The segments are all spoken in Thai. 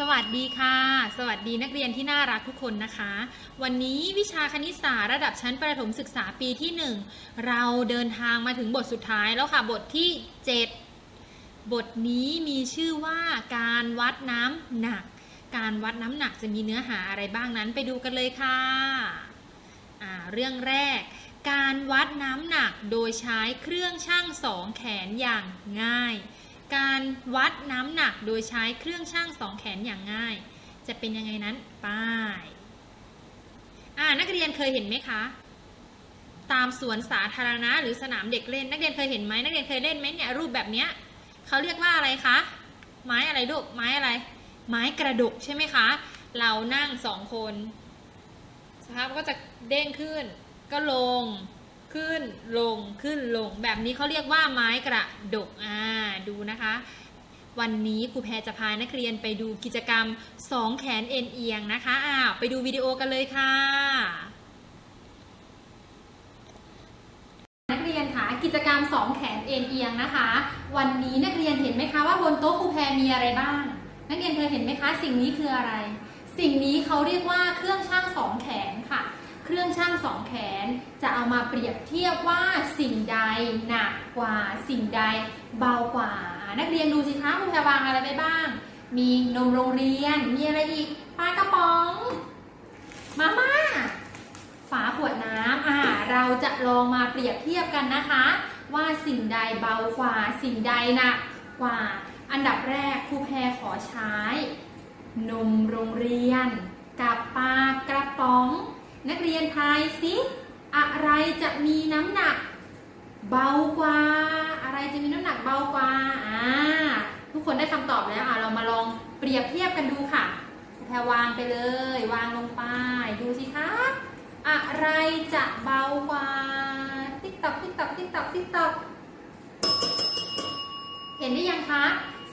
สวัสดีค่ะ สวัสดีนักเรียนที่น่ารักทุกคนนะคะ วันนี้วิชาคณิตศาสตร์ระดับชั้นประถมศึกษาปีที่ 1 เราเดินทางมาถึงบทสุดท้ายแล้วค่ะ บทที่ 7 บทนี้มีชื่อว่าการวัดน้ำหนัก การวัดน้ำหนักจะมีเนื้อหาอะไรบ้างนั้นไปดูกันเลยค่ะอ่าเรื่องแรก การวัดน้ำหนักโดยใช้เครื่องชั่งสองแขนอย่างง่าย การวัดน้ำหนักโดยใช้เครื่องชั่งสองแขนอย่างง่าย จะเป็นยังไงนั้นป้ายอ่านักเรียนเคยเห็นไหมคะ ตามสวนสาธารณะหรือสนามเด็กเล่น นักเรียนเคยเห็นไหมนักเรียนเคยเล่นไหมเนี่ยรูปแบบเนี้ยเขาเรียกว่าอะไรคะ ไม้อะไรลูกไม้อะไร ไม้กระดกใช่ไหมคะ เรานั่งสองคนสภาพก็จะเด้งขึ้น ก็ลง ขึ้นลงขึ้นลง แบบนี้เขาเรียกว่าไม้กระดกอ่าดูนะคะ วันนี้ครูแพรจะพานักเรียนไปดูกิจกรรมสองแขนเอ็นเอียงนะคะอ้าวไปดูวิดีโอกันเลยค่ะ นักเรียนคะกิจกรรมสองแขนเอ็นเอียงนะคะ วันนี้นักเรียนเห็นไหมคะว่าบนโต๊ะครูแพรมีอะไรบ้าง นักเรียนเคยเห็นไหมคะ สิ่งนี้คืออะไร สิ่งนี้เขาเรียกว่าเครื่องชั่งสองแขนค่ะ เครื่องชั่งสองแขน จะเอามาเปรียบเทียบว่าสิ่งใดหนักกว่าสิ่งใดเบากว่า นักเรียนดูสิคะครูแพรวางอะไรไปบ้าง มีนมโรงเรียน มีอะไรอีกปลากระป๋อง มาม่า ฝาขวดน้ำอ่าเราจะลองมาเปรียบเทียบกันนะคะ ว่าสิ่งใดเบากว่า สิ่งใดหนักกว่า อันดับแรกครูแพรขอใช้ นมโรงเรียน กับปลากระป๋อง นักเรียนทายสิอะไรจะมีน้ำหนัก เบากว่า อะไรจะมีน้ำหนักเบากว่าอ่าทุกคนได้คำตอบแล้วอะเรามาลองเปรียบเทียบกันดูค่ะแพรวางไปเลย วางลงไป ดูสิคะ อะไรจะเบากว่า ติ๊กตอกติ๊กตอกติ๊กตอกติ๊กตอกเห็นได้ยังคะ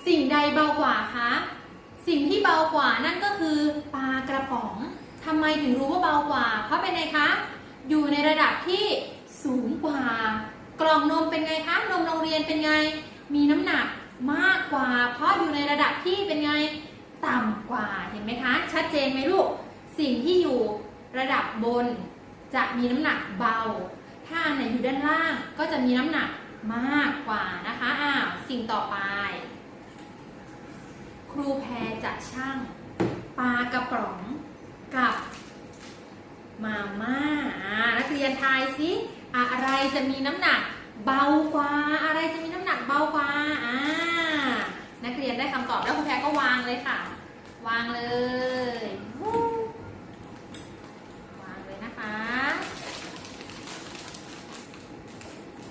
สิ่งใดเบากว่าคะ สิ่งที่เบากว่านั่นก็คือปลากระป๋อง ทำไมถึงรู้ว่าเบากว่า เพราะเป็นไงคะ อยู่ในระดับที่สูงกว่า กล่องนมเป็นไงคะ นมโรงเรียนเป็นไง มีน้ำหนักมากกว่า เพราะอยู่ในระดับที่เป็นไง ต่ำกว่า เห็นไหมคะ ชัดเจนไหมลูก สิ่งที่อยู่ระดับบน จะมีน้ำหนักเบา ถ้าไหนอยู่ด้านล่างก็จะมีน้ำหนักมากกว่านะคะ อ้าว สิ่งต่อไป ครูแพรจะช่างปลากระป๋อง กับมาม่าอ่านักเรียนทายสิอะไรจะมีน้ำหนักเบากว่า อะไรจะมีน้ำหนักเบากว่าอ่านักเรียนได้คำตอบแล้วครูแพรก็วางเลยค่ะ วางเลยวู้วางเลยนะคะ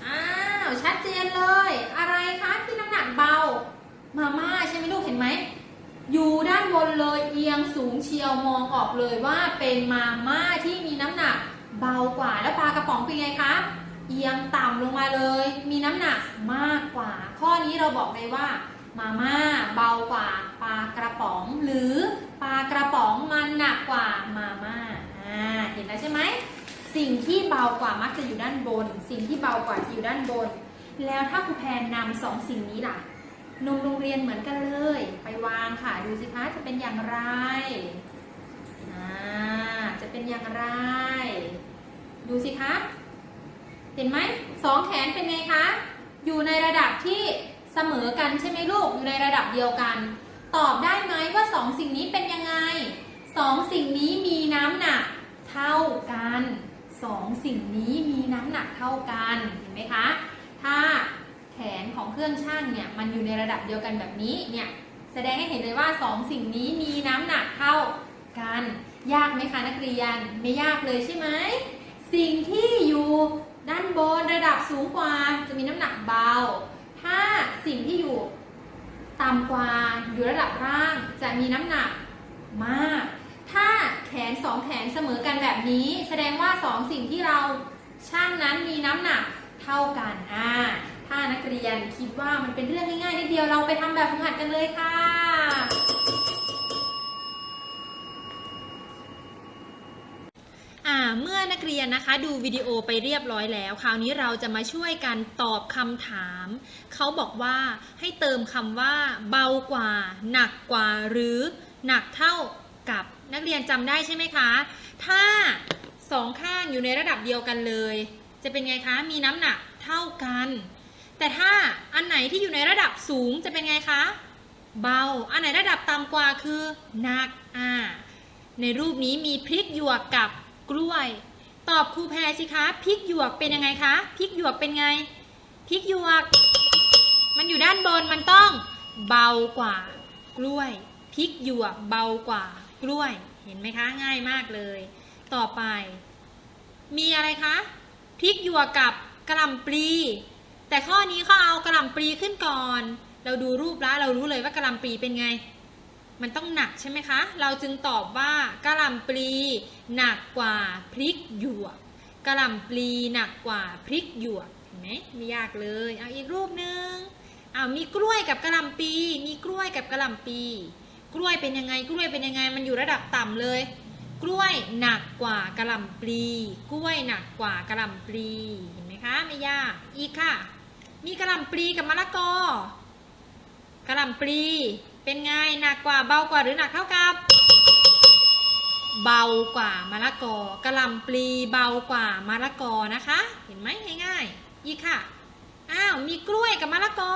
อ้าวชัดเจนเลย อะไรคะที่น้ำหนักเบามาม่าใช่ไหมลูกเห็นไหม อยู่ด้านบนเลยเอียงสูงเชียวมองออกเลยว่าเป็นมาม่าที่มีน้ำหนักเบากว่าแล้วปลากระป๋องเป็นไงคะเอียงต่ำลงมาเลย มีน้ำหนักมากกว่า ข้อนี้เราบอกเลยว่า มาม่าเบากว่าปลากระป๋อง หรือปลากระป๋องมันหนักกว่ามาม่าอ่าเห็นแล้วใช่ไหมสิ่งที่เบากว่ามักจะอยู่ด้านบน สิ่งที่เบากว่าจะอยู่ด้านบน แล้วถ้าครูแพนนำสองสิ่งนี้ล่ะ นมโรงเรียนเหมือนกันเลย ไปวางค่ะดูสิคะจะเป็นอย่างไรจะเป็นอย่างไร ดูสิคะ เห็นไหมสองแขนเป็นไงคะ อยู่ในระดับที่เสมอกันใช่ไหมลูกอยู่ในระดับเดียวกัน ตอบได้ไหมว่าสองสิ่งนี้เป็นยังไงสองสิ่งนี้มีน้ำหนักเท่ากันสองสิ่งนี้มีน้ำหนักเท่ากันเห็นไหมคะ ถ้า เครื่องชั่งเนี่ยมันอยู่ในระดับเดียวกันแบบนี้เนี่ยแสดงให้เห็นเลยว่าสองสิ่งนี้มีน้ำหนักเท่ากัน ยากไหมคะนักเรียนไม่ยากเลยใช่ไหมสิ่งที่อยู่ด้านบนระดับสูงกว่าจะมีน้ำหนักเบา ถ้าสิ่งที่อยู่ต่ำกว่าอยู่ระดับล่างจะมีน้ำหนักมาก ถ้าแขนสองแขนเสมอกันแบบนี้ แสดงว่าสองสิ่งที่เราช่างนั้นมีน้ำหนักเท่ากันอ่า ถ้านักเรียนคิดว่ามันเป็นเรื่องง่ายๆนิดเดียวเราไปทำแบบฝึกหัดกันเลยค่ะอ่าเมื่อนักเรียนนะคะดูวิดีโอไปเรียบร้อยแล้ว คราวนี้เราจะมาช่วยกันตอบคำถาม เขาบอกว่าให้เติมคำว่าเบากว่า หนักกว่า หรือหนักเท่ากับนักเรียนจำได้ใช่ไหมคะ ถ้าสองข้างอยู่ในระดับเดียวกันเลย จะเป็นไงคะ มีน้ำหนักเท่ากัน แต่ถ้าอันไหนที่อยู่ในระดับสูงจะเป็นไงคะ เบา อันไหนระดับต่ำกว่าคือหนักอ่าในรูปนี้มีพริกหยวกกับกล้วย ตอบครูแพรสิคะพริกหยวกเป็นยังไงคะพริกหยวกเป็นไงพริกหยวก มันอยู่ด้านบนมันต้องเบากว่า กล้วยพริกหยวกเบากว่า กล้วย เห็นไหมคะง่ายมากเลย ต่อไป มีอะไรคะพริกหยวกกับกระหล่ำปลี แต่ข้อนี้เขาเอากระหล่ำปลีขึ้นก่อน เราดูรูปแล้วเรารู้เลยว่ากระหล่ำปลีเป็นไง มันต้องหนักใช่ไหมคะ เราจึงตอบว่ากระหล่ำปลีหนักกว่าพริกหยวกกระหล่ำปลีหนักกว่าพริกหยวกเห็นไหมไม่ยากเลย เอาอีกรูปหนึ่งเอามีกล้วยกับกระหล่ำปี มีกล้วยกับกระหล่ำปี กล้วยเป็นยังไง กล้วยเป็นยังไง มันอยู่ระดับต่ำเลย กล้วยหนักกว่ากระหล่ำปลี กล้วยหนักกว่ากระหล่ำปลี เห็นไหมคะ ไม่ยาก อีกค่ะ มีกระหล่ำปลีกับมะละกอกระหล่ำปลีเป็นไงหนักกว่าเบากว่าหรือหนักเท่ากับ เบากว่ามะละกอกระหล่ำปลีเบากว่ามะละกอนะคะ เห็นไหมง่ายๆอีกค่ะอ้าวมีกล้วยกับมะละกอ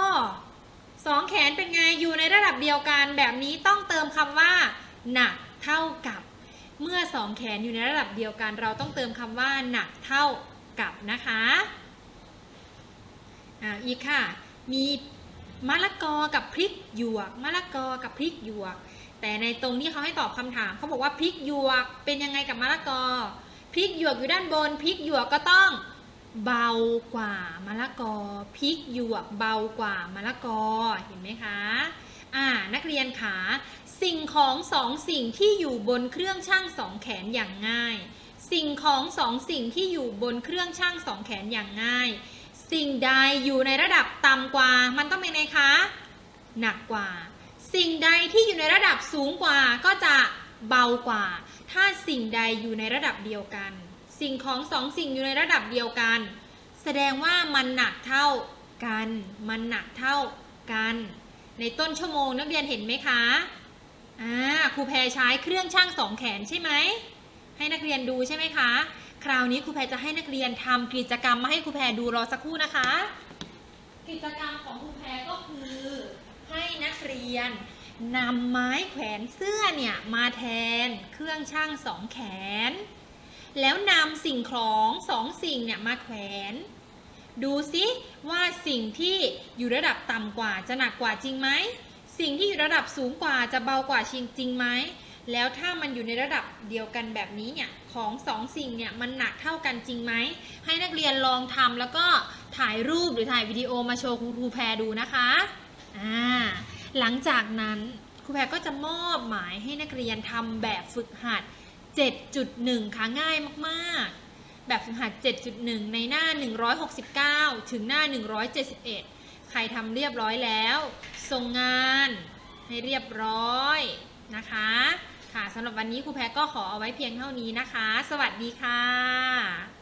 สองแขนเป็นไงอยู่ในระดับเดียวกันแบบนี้ต้องเติมคำว่า หนักเท่ากับ เมื่อสองแขนอยู่ในระดับเดียวกัน เราต้องเติมคำว่า หนักเท่ากับนะคะ อ่าอีกค่ะ มีมะละกอกับพริกหยวกมะละกอกับพริกหยวก แต่ในตรงที่เขาให้ตอบคำถามเขาบอกว่าพริกหยวกเป็นยังไงกับมะละกอพริกหยวกอยู่ด้านบนพริกหยวกก็ต้องเบากว่ามะละกอพริกหยวกเบากว่ามะละกอเห็นไหมคะอ่านักเรียนขาสิ่งของสองสิ่งที่อยู่บนเครื่องช่างสองแขนอย่างง่าย สิ่งของสองสิ่งที่อยู่บนเครื่องช่างสองแขนอย่างง่าย สิ่งใดอยู่ในระดับต่ำกว่า มันต้องเป็นไงคะ หนักกว่า สิ่งใดที่อยู่ในระดับสูงกว่าก็จะเบากว่า ถ้าสิ่งใดอยู่ในระดับเดียวกัน สิ่งของสองสิ่งอยู่ในระดับเดียวกัน แสดงว่ามันหนักเท่ากัน มันหนักเท่ากัน ในต้นชั่วโมงนักเรียนเห็นไหมคะอ่าครูแพรใช้เครื่องช่างสองแขนใช่ไหมให้นักเรียนดูใช่ไหมคะ คราวนี้ครูแพรจะให้นักเรียนทำกิจกรรมมาให้ครูแพรดูรอสักครู่นะคะ กิจกรรมของครูแพรก็คือให้นักเรียนนำไม้แขวนเสื้อเนี่ยมาแทนเครื่องช่างสองแขน แล้วนำสิ่งของสองสิ่งเนี่ยมาแขวน ดูซิว่าสิ่งที่อยู่ระดับต่ำกว่าจะหนักกว่าจริงไหม สิ่งที่อยู่ระดับสูงกว่าจะเบากว่าจริงจริงไหม แล้วถ้ามันอยู่ในระดับเดียวกันแบบนี้เนี่ยของสองสิ่งเนี่ยมันหนักเท่ากันจริงไหมให้นักเรียนลองทำแล้วก็ถ่ายรูปหรือถ่ายวิดีโอมาโชว์ครูแพรดูนะคะอ่าหลังจากนั้นครูแพรก็จะมอบหมายให้นักเรียนทำแบบฝึกหัด 7.1 ค่ะง่ายมากๆ แบบฝึกหัด 7.1 ในหน้า 169 ถึงหน้า 171 ใครทำเรียบร้อยแล้ว ส่งงานให้เรียบร้อยนะคะ ค่ะสำหรับวันนี้ครูแพรก็ขอเอาไว้เพียงเท่านี้นะคะ สวัสดีค่ะ